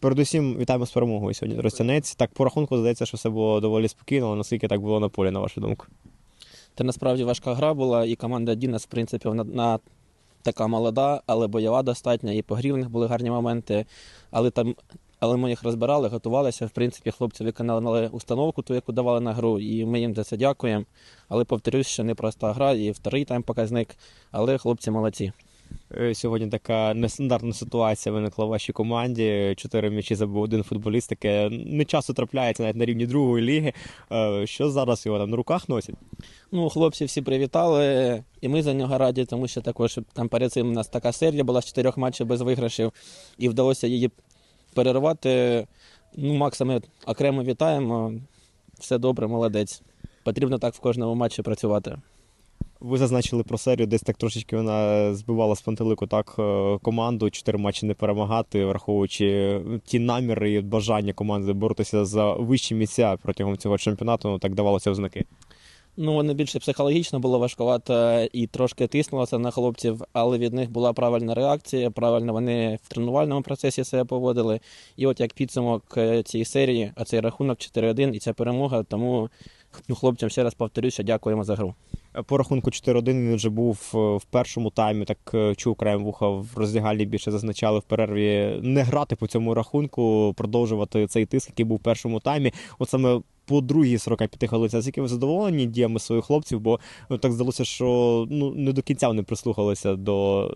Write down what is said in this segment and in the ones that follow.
Передусім, вітаємо з перемогою сьогодні. Тростянець. Так, по рахунку здається, що все було доволі спокійно, але наскільки так було на полі, на вашу думку? Це насправді важка гра була, і команда Дінас, в принципі, вона на така молода, але бойова достатня, і по грі в них були гарні моменти. Але там, але ми їх розбирали, готувалися. В принципі, хлопці виконали установку, ту, яку давали на гру, і ми їм за це дякуємо. Але повторюсь, що непроста гра, і вторий тайм показник, але хлопці молодці. Е, Сьогодні така нестандартна ситуація виникла в вашій команді. Чотири м'ячі забив один футболіст. Таке не часто трапляється навіть на рівні другої ліги. Е, Що зараз його там на руках носять? Ну, хлопці всі привітали, і ми за нього раді, тому що також там перед цим у нас така серія була з чотирьох матчів без виграшів, і вдалося її перервати. Ну, Макса ми окремо вітаємо. Все добре, молодець. Потрібно так в кожному матчі працювати. Ви зазначили про серію, десь так трошечки вона збивала з пантелику так е, команду. Чотири матчі не перемагати, враховуючи ті наміри і бажання команди боротися за вищі місця протягом цього чемпіонату. Ну так давалося в знаки. Ну, вони більше психологічно було важкувато і трошки тиснуло це на хлопців, але від них була правильна реакція. Правильно вони в тренувальному процесі себе поводили. І от як підсумок е, цієї серії, а цей рахунок 4-1 і ця перемога. Тому ну, хлопцям ще раз повторюся, дякуємо за гру. По рахунку 4-1 він вже був е, в першому таймі. Так е, чув краєм вуха в роздягальні більше зазначали в перерві не грати по цьому рахунку, продовжувати цей тиск, який був в першому таймі. От саме по другій 45 хвилин. Наскільки ви задоволені діями своїх хлопців? Бо ну, так здалося, що ну не до кінця вони прислухалися до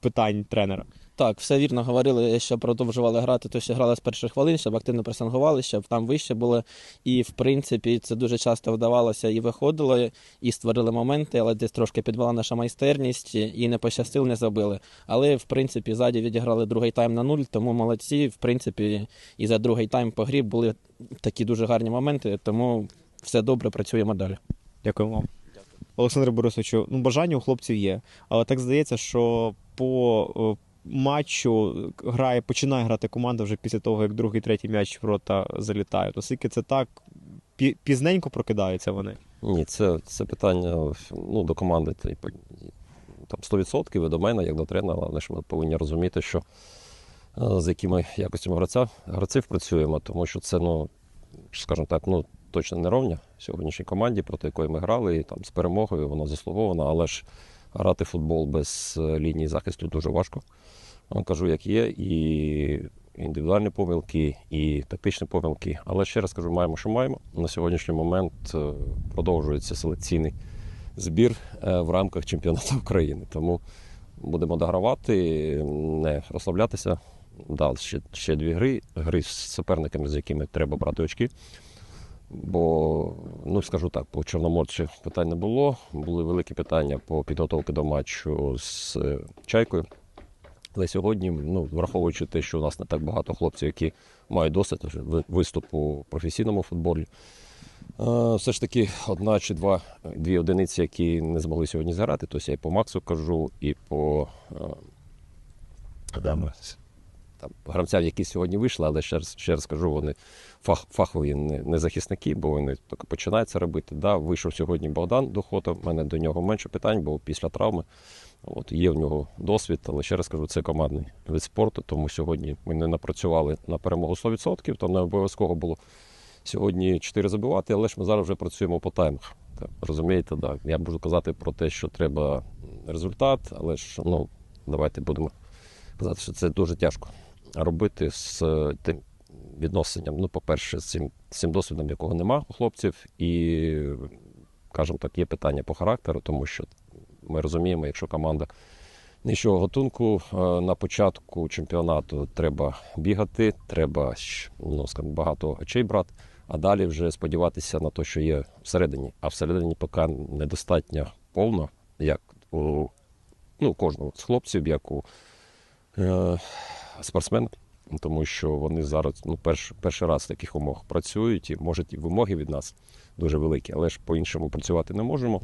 питань тренера. Так, все вірно говорили, що продовжували грати, то що грали з перших хвилин, щоб активно пресингували, щоб там вище було. І в принципі це дуже часто вдавалося і виходило, і створили моменти, але десь трошки підвела наша майстерність і не пощастило, не забили. Але в принципі ззаді відіграли другий тайм на нуль, тому молодці. В принципі, і за другий тайм по грі були такі дуже гарні моменти, тому все добре, працюємо далі. Дякую вам. Олександр Борисовичу, ну бажання у хлопців є, але так здається, що по е, матчу грає, починає грати команда вже після того, як другий, третій м'яч в рота залітають. Оскільки це так пізненько прокидаються вони. Ні, це, це питання ну, до команди. Там 100% і до мене, як до тренера, але ж ми повинні розуміти, що е, з якими якостями гравця, гравців працюємо, тому що це, ну, скажімо так, ну, точно не ровня сьогоднішній команді, проти якої ми грали, і там з перемогою вона заслугована, але ж грати футбол без е, лінії захисту дуже важко. Я кажу, як є, і індивідуальні помилки, і тактичні помилки. Але ще раз кажу, маємо, що маємо. На сьогоднішній момент е, продовжується селекційний збір е, в рамках чемпіонату України. Тому будемо догравати, не розслаблятися. Да, ще, ще дві гри, гри з суперниками, з якими треба брати очки. Бо, ну скажу так, по Чорноморчі питань не було. Були великі питання по підготовці до матчу з е, Чайкою. Але сьогодні, ну, враховуючи те, що у нас не так багато хлопців, які мають досвід виступу у професійному футболі, е, все ж таки одна чи два дві одиниці, які не змогли сьогодні зіграти. Тобто я і по Максу кажу, і по е, там, гравцям, які сьогодні вийшли, але ще раз, ще раз кажу, вони фах, фахові не, не захисники, бо вони тільки починають це робити. Да, вийшов сьогодні Богдан Дохота, в мене до нього менше питань, бо після травми. От, є в нього досвід, але ще раз кажу, це командний вид спорту, тому сьогодні ми не напрацювали на перемогу 100%, там не обов'язково було сьогодні 4 забивати, але ж ми зараз вже працюємо по таймах. Так, розумієте, да. Я можу казати про те, що треба результат, але ж ну, давайте будемо казати, що це дуже тяжко робити з е, тим відношенням. Ну, по-перше, з цим, цим досвідом, якого нема у хлопців, і, скажімо так, є питання по характеру, тому що ми розуміємо, якщо команда нижчого готунку е, на початку чемпіонату треба бігати, треба ну, скажімо, багато очей брати, а далі вже сподіватися на те, що є всередині. А всередині поки недостатньо повно, як у ну, кожного з хлопців, як у е, спортсмена. Тому що вони зараз ну, перш, перший раз в таких умовах працюють, і може і вимоги від нас дуже великі, але ж по-іншому працювати не можемо.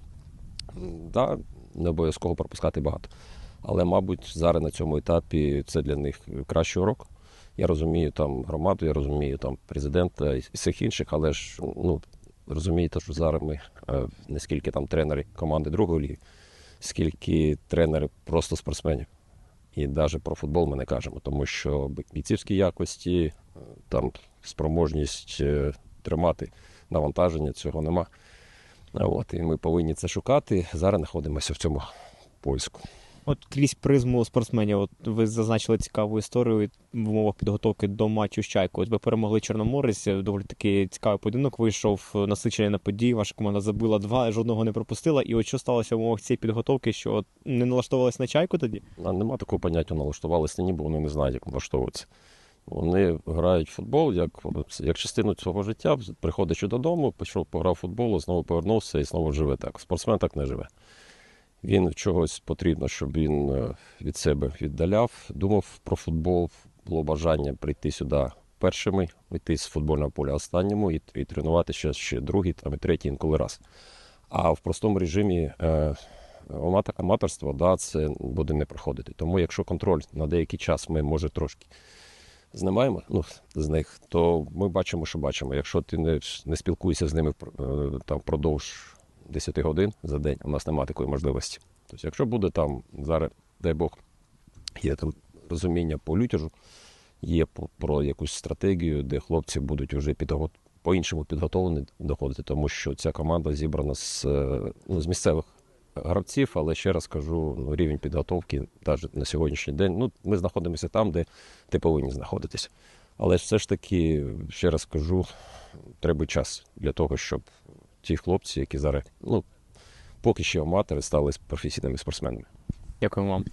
Да, не обов'язково пропускати багато. Але, мабуть, зараз на цьому етапі це для них кращий урок. Я розумію там громаду, я розумію там президента і всіх інших, але ж ну, розумієте, що зараз ми е, не скільки там тренери команди другої ліги, скільки тренери просто спортсменів. І навіть про футбол ми не кажемо, тому що бійцівські якості, е, там спроможність е, тримати навантаження, цього нема. От, і ми повинні це шукати. Зараз знаходимося в цьому поиску. От крізь призму спортсменів, от ви зазначили цікаву історію в умовах підготовки до матчу з Чайкою. От ви перемогли Чорноморець, доволі таки цікавий поєдинок вийшов, насичений на події. Ваша команда забила два, жодного не пропустила. І от що сталося в умовах цієї підготовки, що от не налаштовувалися на чайку тоді? А Нема такого поняття налаштувалися ні, бо вони не знають, як налаштовуватися. Вони грають в футбол як, як частину свого життя, приходячи додому, пішов, пограв в футбол, знову повернувся і знову живе так. Спортсмен так не живе. Він чогось потрібно, щоб він е, від себе віддаляв, думав про футбол, було бажання прийти сюди першими, вийти з футбольного поля останньому і, і тренувати ще, ще другий, там, і третій інколи раз. А в простому режимі е, аматор- аматорства да, це буде не проходити. Тому якщо контроль на деякий час ми, може, трошки знімаємо ну, з них, то ми бачимо, що бачимо. Якщо ти не, не спілкуєшся з ними е, там, впродовж 10 годин за день, у нас немає такої можливості. Тобто, якщо буде там зараз, дай Бог, є там розуміння по лютяжу, є про якусь стратегію, де хлопці будуть вже підго... по-іншому підготовлені доходити, тому що ця команда зібрана з, е, ну, з місцевих гравців, але ще раз кажу, ну, рівень підготовки навіть на сьогоднішній день. Ну, ми знаходимося там, де ти повинні знаходитися. Але все ж таки, ще раз кажу, треба час для того, щоб ті хлопці, які зараз, ну, поки що аматори, стали професійними спортсменами. Дякую вам.